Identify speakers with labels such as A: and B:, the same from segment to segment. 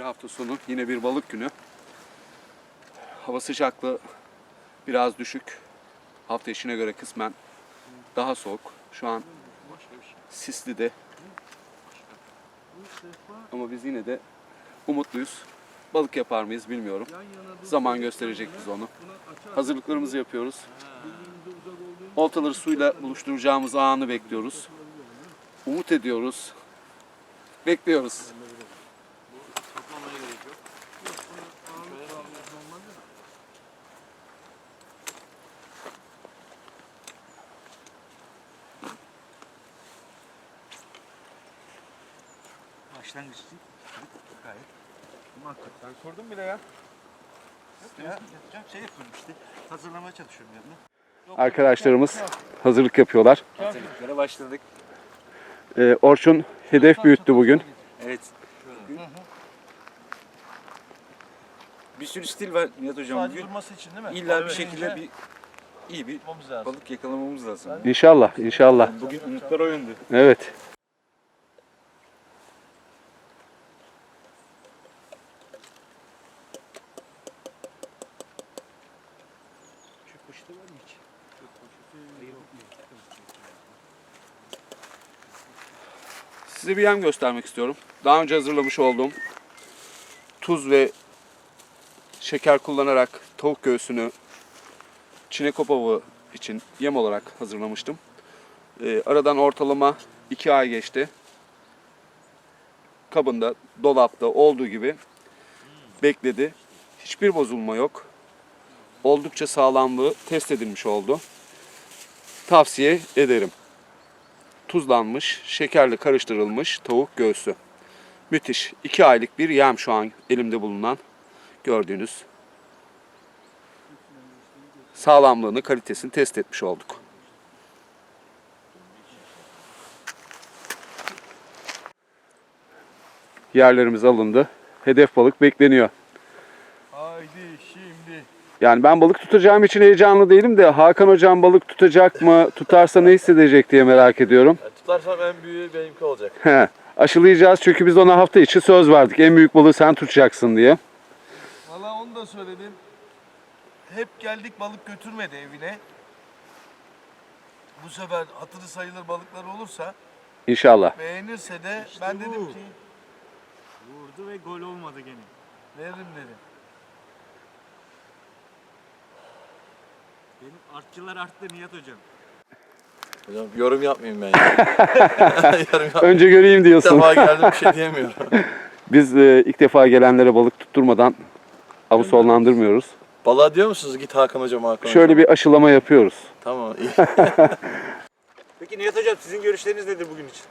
A: Bir hafta sonu yine bir balık günü. Hava sıcaklığı biraz düşük. Hafta içine göre kısmen daha soğuk. Şu an sisli de. Ama biz yine de umutluyuz. Balık yapar mıyız bilmiyorum. Zaman gösterecek biz onu. Hazırlıklarımızı yapıyoruz. Oltaları suyla buluşturacağımız anı bekliyoruz. Umut ediyoruz. Bekliyoruz.
B: Başlangıç için gayet makul.
C: Ben kurdum bile ya.
B: Ya, yapacağım şey yapıyorum işte. Hazırlamaya çalışıyorum yanına.
A: Arkadaşlarımız hazırlık yapıyorlar.
B: Hazırlıklara başladık.
A: Ee, Orçun hedef büyüttü bugün.
B: Evet. Bir sürü stil var Nihat Hocam
C: Sadece
B: bugün.
C: durması için değil mi?
B: İlla bir şekilde bir iyi bir
C: Tutmamız lazım.
B: balık yakalamamız lazım.
A: İnşallah, inşallah.
B: Bugün umutlar o yönde.
A: Evet.
B: Çöp poşeti var mı hiç?
A: Size bir yem göstermek istiyorum. Daha önce hazırlamış olduğum tuz ve şeker kullanarak tavuk göğsünü çinekop avı için yem olarak hazırlamıştım. Ee, aradan ortalama 2 ay geçti. Kabında, dolapta olduğu gibi bekledi. Hiçbir bozulma yok. Oldukça sağlamlığı test edilmiş oldu. Tavsiye ederim tuzlanmış, şekerle karıştırılmış tavuk göğsü. Müthiş. 2 aylık bir yem şu an elimde bulunan gördüğünüz. Sağlamlığını, kalitesini test etmiş olduk. Yerlerimiz alındı. Hedef balık bekleniyor. Yani ben balık tutacağım için heyecanlı değilim de Hakan hocam balık tutacak mı, tutarsa ne hissedecek diye merak ediyorum.
C: Yani tutarsam en büyüğü benimki olacak.
A: He, aşılayacağız çünkü biz ona hafta içi söz verdik. En büyük balığı sen tutacaksın diye.
C: Valla onu da söyledim. Hep geldik balık götürmedi evine. Bu sefer hatırı sayılır balıklar olursa
A: İnşallah.
C: beğenirse de ben
B: bu.
C: dedim ki
B: Vurdu ve gol olmadı gene.
C: veririm dedim.
B: Benim artçılar arttı Nihat Hocam.
D: Hocam yorum yapmayayım ben ya. yorum yap-
A: Önce göreyim
D: İlk
A: diyorsun.
D: defa geldim bir şey diyemiyorum.
A: Biz e, ilk defa gelenlere balık tutturmadan avı sonlandırmıyoruz.
D: Balığa diyor musunuz git Hakan hocam Hakan hocam?
A: Şöyle bir aşılama yapıyoruz.
D: Tamam iyi.
B: Peki Nihat Hocam sizin görüşleriniz nedir bugün için?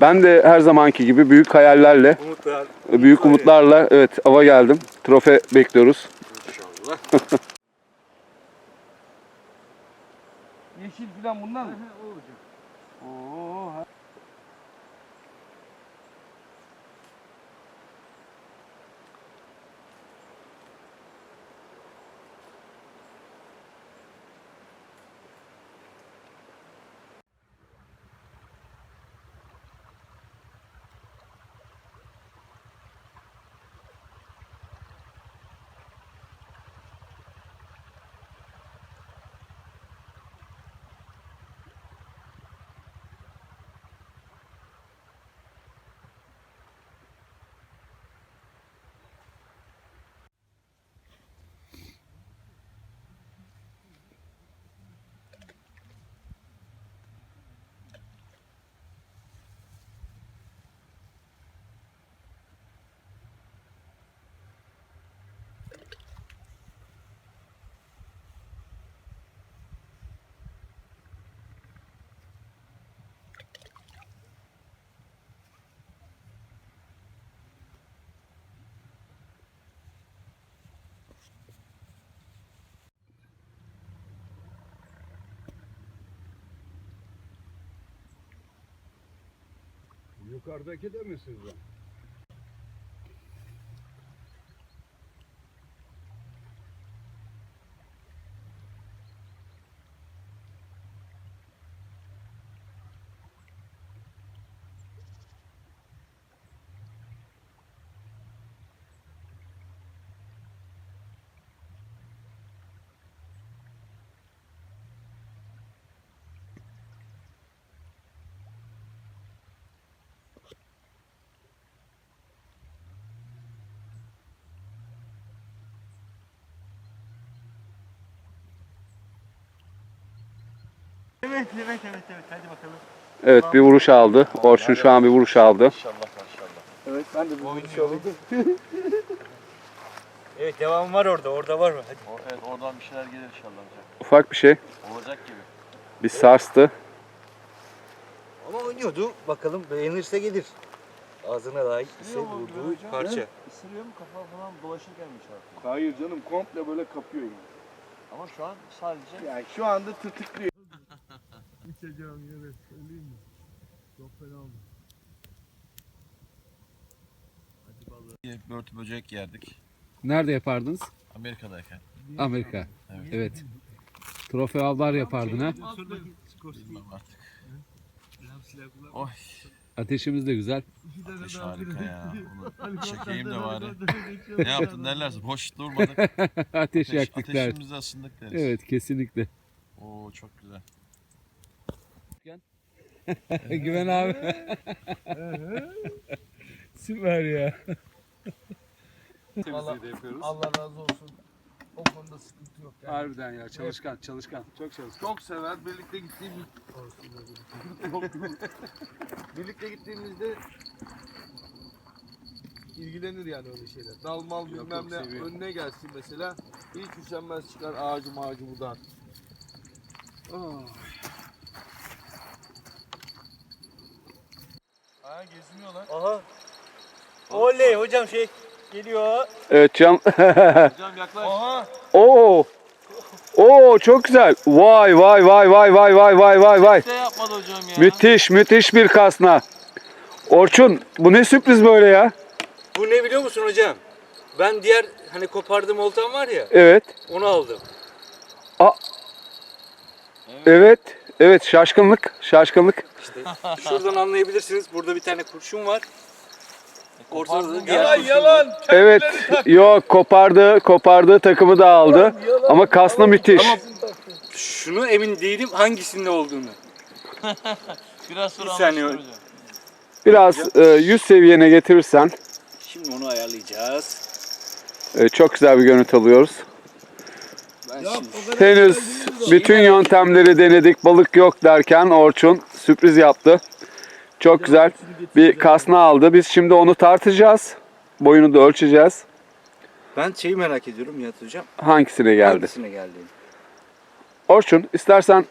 A: Ben de her zamanki gibi büyük hayallerle,
B: Umutlar.
A: büyük umutlarla evet ava geldim. Trofe bekliyoruz.
B: İnşallah.
C: Yeşil filan bunlar mı? Oo. ha-
A: Yukarıdaki de mi sizden?
B: Evet evet evet evet hadi bakalım.
A: Evet bir vuruş aldı. Orçun şu an bir vuruş aldı.
D: İnşallah maşallah.
C: Evet ben de bir vuruş.
B: Evet devam var orada orada var mı? Hadi.
D: O, evet oradan bir şeyler gelir inşallah hocam.
A: Ufak bir şey.
D: Olacak gibi.
A: Bir sarstı.
B: Ama oynuyordu. Bakalım beğenirse gelir. Ağzına layık ise vurduğu parça.
D: Isırıyor mu kafa falan dolaşırken mi çarpıyor?
C: Hayır canım komple böyle kapıyor yani.
D: Ama şu an sadece
C: Yani şu anda tırtıklıyor.
D: Börtü böcek yerdik
E: Nerede yapardınız?
D: Amerika'dayken.
E: Amerika.
D: Evet.
E: Evet. Trofeo avlar yapardın ha.
D: Bilmem artık. Oy
E: Ateşimiz de güzel.
D: ateş harika ya. Bunu çekeyim de bari. ne yaptın derlerse boş durmadık.
E: Ateş
D: Ateş,
E: yaktık der.
D: ateşimizi ısındık deriz.
E: Evet kesinlikle.
D: Oo çok güzel.
E: Güven abi. Süper ya.
C: Allah,
A: de yapıyoruz.
C: Allah razı olsun. O konuda sıkıntı yok. Yani.
E: Harbiden ya çalışkan çalışkan. Çok çalışkan.
C: Çok sever. Birlikte gittiğimiz... Birlikte gittiğimizde ilgilenir yani öyle şeyler. Dalmal
E: Yok,
C: bilmem
E: yok,
C: ne
E: seviyor.
C: önüne gelsin mesela. Hiç üşenmez çıkar ağacı mağacı buradan. Ha geziniyorlar.
B: Aha. Oley hocam şey geliyor.
A: Evet Can.
D: Hocam yaklaş.
C: Aha.
A: Oo. Oo çok güzel. Vay vay vay vay vay vay vay vay vay.
D: Ne yapmadı hocam ya?
A: Müthiş müthiş bir kasna. Orçun bu ne sürpriz böyle ya?
B: Bu ne biliyor musun hocam? Ben diğer hani kopardığım oltam var ya
A: Evet.
B: onu aldım.
A: Evet. Evet şaşkınlık. Şaşkınlık.
B: İşte şuradan anlayabilirsiniz. Burada bir tane kurşun var. Ortada diğer
C: Yalan
B: kurşun
C: yalan.
B: var.
A: Evet. Yok kopardı. Kopardığı takımı da aldı. Ama kasna müthiş.
B: Şunu emin değilim hangisinde olduğunu.
D: Biraz sonra
B: Bir saniye.
A: Biraz e, 100 seviyene getirirsen
B: Şimdi onu ayarlayacağız.
A: e, çok güzel bir görüntü alıyoruz.
B: Ben
C: Ya,
B: şimdi
C: o kadar
A: Henüz bütün yöntemleri denedik. Balık yok derken Orçun sürpriz yaptı. Çok güzel bir kasna aldı. Biz şimdi onu tartacağız. Boyunu da ölçeceğiz.
B: ben şeyi merak ediyorum Nihat hocam.
A: Hangisine geldi?
B: Hangisine geldiğini.
A: Orçun istersen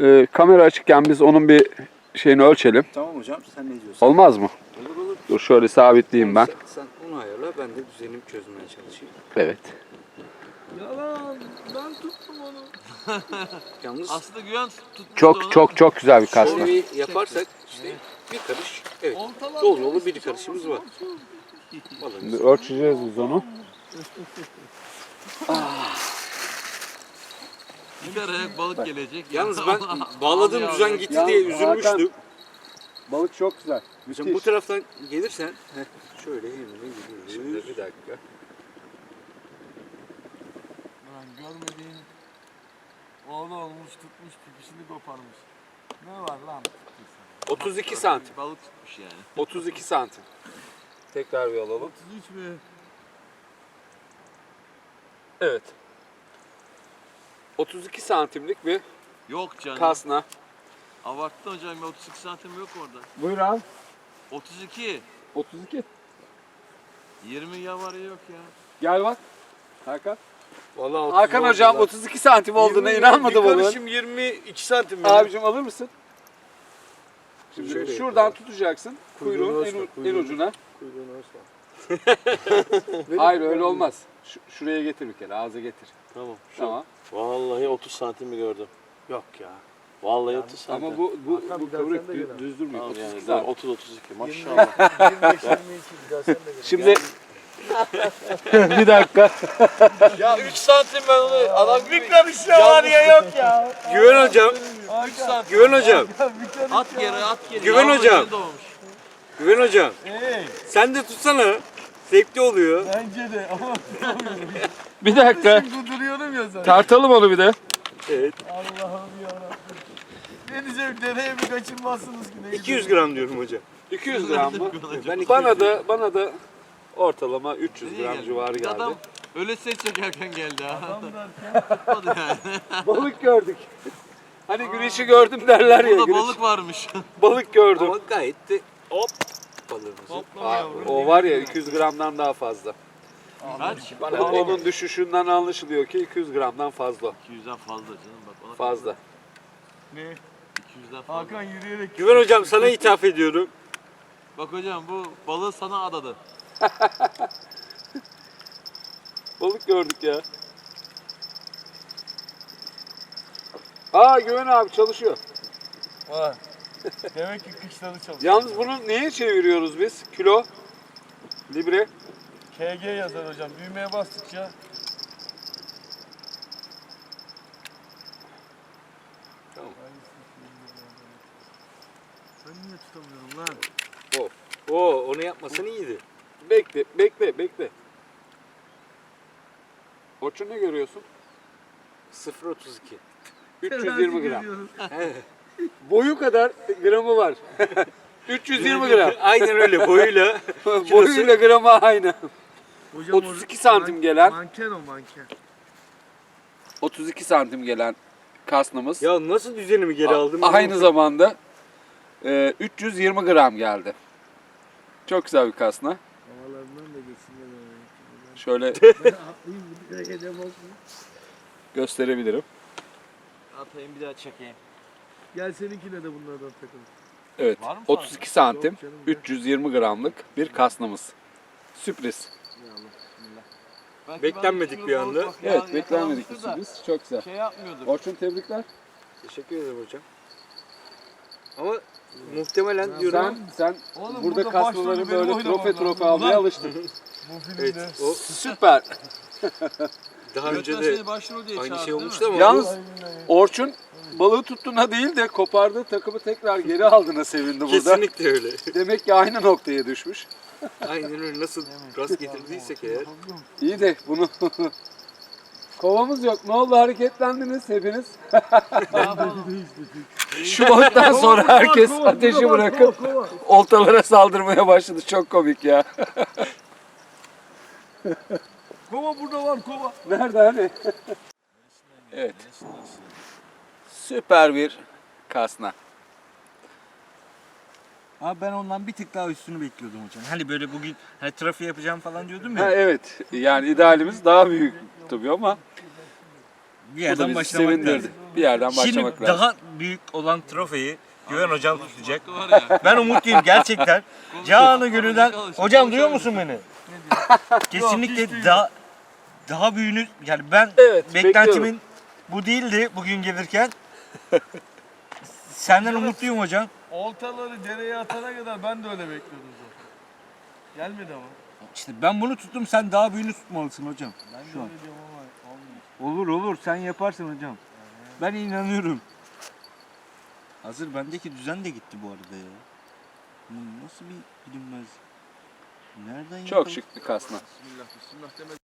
A: e, kamera açıkken biz onun bir şeyini ölçelim.
B: Tamam hocam sen ne diyorsun?
A: Olmaz mı?
B: Olur olur.
A: Dur şöyle sabitleyeyim ben.
B: Sen, sen onu ayarla ben de düzenimi çözmeye çalışayım.
A: Evet.
C: Yalan. Ben tuttum onu.
B: Yalnız
D: Aslında güven tutmuştu
A: Çok
D: onu.
A: çok çok güzel bir
B: şöyle bir yaparsak işte bir karış. Evet. Dolu dolu bir karışımız var.
A: Şimdi ölçeceğiz biz onu.
D: Bir kere balık gelecek.
B: Yalnız ben bağladığım düzen gitti diye üzülmüştüm.
A: Balık çok güzel.
B: Hocam bu taraftan gelirsen heh, şöyle hemen gidiyoruz. Şimdi bir dakika.
C: Lan görmediğin oğlu olmuş tutmuş pipisini koparmış. Ne var lan?
A: 32 santim.
D: Balık tutmuş yani.
A: 32 santim. Tekrar bir alalım.
C: 33 mü?
A: Evet. 32 santimlik bir
D: Yok canım.
A: kasna.
D: Abarttı hocam ya 32 santim yok orada.
A: Buyur abi.
D: 32.
A: 32.
D: 20 ya var ya yok ya.
A: Gel bak. Hakan.
C: Vallahi
A: Hakan hocam 32 santim olduğuna inanmadı
C: Bir
A: balığın.
C: karışım 22 santim. benim.
A: Abicim alır mısın? Şimdi
B: Şöyle
A: şuradan tutacaksın.
C: Kuyruğunu
A: Kuyruğun en, u- en
C: kuyruğunu.
A: ucuna.
C: Kuyruğunu ölçme.
A: Hayır öyle olmaz. Şu- şuraya getir bir kere. Ağza getir.
F: Tamam. Şu
A: Tamam.
F: Vallahi 30 santimi gördüm.
C: Yok ya.
F: Vallahi 30 santim.
A: Ama bu bu,
C: Hakan
A: bu
C: bir daha
A: kıvrık
C: sen de
A: dü-
C: gel.
A: düz durmuyor.
F: Tamam
A: 32
F: yani
A: santim.
F: 30 32 maşallah.
C: 25 22 bir daha sen de gel.
A: Şimdi bir dakika.
D: Ya 3 santim ben onu adam
C: Bir karış ya var ya yok ya.
B: Güven hocam.
C: Hakan.
B: Güven hocam.
D: At
C: ya.
D: geri at geri.
B: Güven hocam. Güven hocam.
C: Hey
B: Sen de tutsana. Zevkli oluyor.
C: bence de ama
A: Bir dakika.
C: şimdi duruyorum ya zaten.
A: Tartalım onu bir de.
B: Evet.
C: Allah'ım yarabbim. Ne diyeceğim dereye bir kaçırmazsınız ki ne
B: 200 gram diyorum hocam.
A: 200 gram mı?
B: Ben 200
A: Bana da bana da ortalama 300
D: Nereye
A: gram
D: geldi?
A: civarı geldi.
D: Adam öyle ses çekerken geldi ha.
C: Adam derken
D: Tutmadı yani.
A: Balık gördük. Hani güneşi gördüm derler ya.
D: Burada
A: güneş-
D: balık varmış.
A: balık gördüm.
B: Ama gayet de hop balığımızı.
A: Aa, o var ya 200 gramdan daha fazla.
D: Kaç?
B: Bana
A: Onun, onun düşüşünden anlaşılıyor ki 200 gramdan fazla.
D: 200'den fazla canım bak. Ona
A: Fazla.
C: Ne?
D: 200'den fazla.
C: Hakan yürüyerek.
B: Güven hocam sana ithaf ediyorum.
D: Bak hocam bu balığı sana adadı.
A: Balık gördük ya. Aa Güven abi çalışıyor.
C: Vay. Demek ki kışladı çalışıyor.
A: Yalnız bunu neye çeviriyoruz biz? Kilo? Libre?
C: KG yazar hocam. Düğmeye bastıkça.
A: Tamam.
C: Sen niye tutamıyorum lan?
B: Oo onu yapmasan iyiydi.
A: Bekle, bekle, bekle. Orçun ne görüyorsun?
B: 0.32.
A: 320 gram. Boyu kadar gramı var. 320 gram.
B: Aynen öyle boyuyla.
A: Boyuyla gramı aynı.
C: Hocam
A: 32 santim gelen.
C: Manken o manken.
A: 32 santim gelen kasnımız.
B: ya nasıl düzenimi geri
A: A-
B: aldım?
A: Aynı zamanda e, 320 gram geldi. Çok güzel bir kasna. Şöyle gösterebilirim.
D: Atayım bir daha çekeyim.
C: Gel seninkine de bunlardan takalım.
A: Evet.
D: Var mı
A: 32 santim,
C: Yok canım, gel.
A: 320 gramlık bir kasnamız. Sürpriz.
D: Belki
B: Beklenmedik bir anda.
D: bak ya,
A: Evet, beklenmedik bir
D: da
A: sürpriz. Çok güzel.
D: Şey yapmıyorduk.
A: Orçun tebrikler.
B: Teşekkür ederim hocam. Ama muhtemelen diyorum.
A: Sen sen
C: Oğlum,
A: burada
C: burada
A: kasnaları
C: benim
A: böyle
C: oynamam
A: trofe trofe
C: lazım.
A: almaya alıştın.
C: Bu filmde.
B: Evet, o
A: Süper.
B: daha önce de
D: başrol diye
B: aynı şey olmuştu ama
A: Yalnız. Orçun balığı tuttuğuna değil de kopardığı takımı tekrar geri aldığına sevindi
B: bu
A: burada.
B: kesinlikle öyle.
A: Demek ki aynı noktaya düşmüş.
B: Aynen öyle nasıl rast getirdiysek eğer.
A: İyi de bunu kovamız yok. Ne oldu hareketlendiniz hepiniz? Şu balıktan sonra herkes ateşi bırakıp oltalara saldırmaya başladı. Çok komik ya.
C: Kova burada var kova.
A: Nerede hani? evet. Süper bir kasna.
B: Abi ben ondan bir tık daha üstünü bekliyordum hocam. Hani böyle bugün hani trafiği yapacağım falan diyordum
A: Ha,
B: ya.
A: evet. Yani idealimiz daha büyük tabii ama
B: Bir
A: bu da
B: yerden başlamak
A: sevindirdi.
B: lazım.
A: Bir yerden başlamak
B: Şimdi
A: lazım.
B: daha büyük olan trofeyi Güven hocam tutacak.
D: Var ya.
B: Ben umutluyum gerçekten. Canı gönülden. Hocam duyuyor musun beni? Kesinlikle daha daha büyüğünü yani ben
A: Evet,
B: beklentimin bu değildi bugün gelirken. Senden umutluyum hocam.
C: Oltaları dereye atana kadar ben de öyle bekliyordum zaten. Gelmedi ama.
B: İşte ben bunu tuttum sen daha büyüğünü tutmalısın hocam.
C: Ben de öyle diyorum ama olmuyor.
B: Olur olur sen yaparsın hocam. Ben inanıyorum. Hazır bendeki düzen de gitti bu arada ya. Bu nasıl bir bilinmez. Nereden
A: Çok şık bir kasna.
C: Bismillah bismillah deme.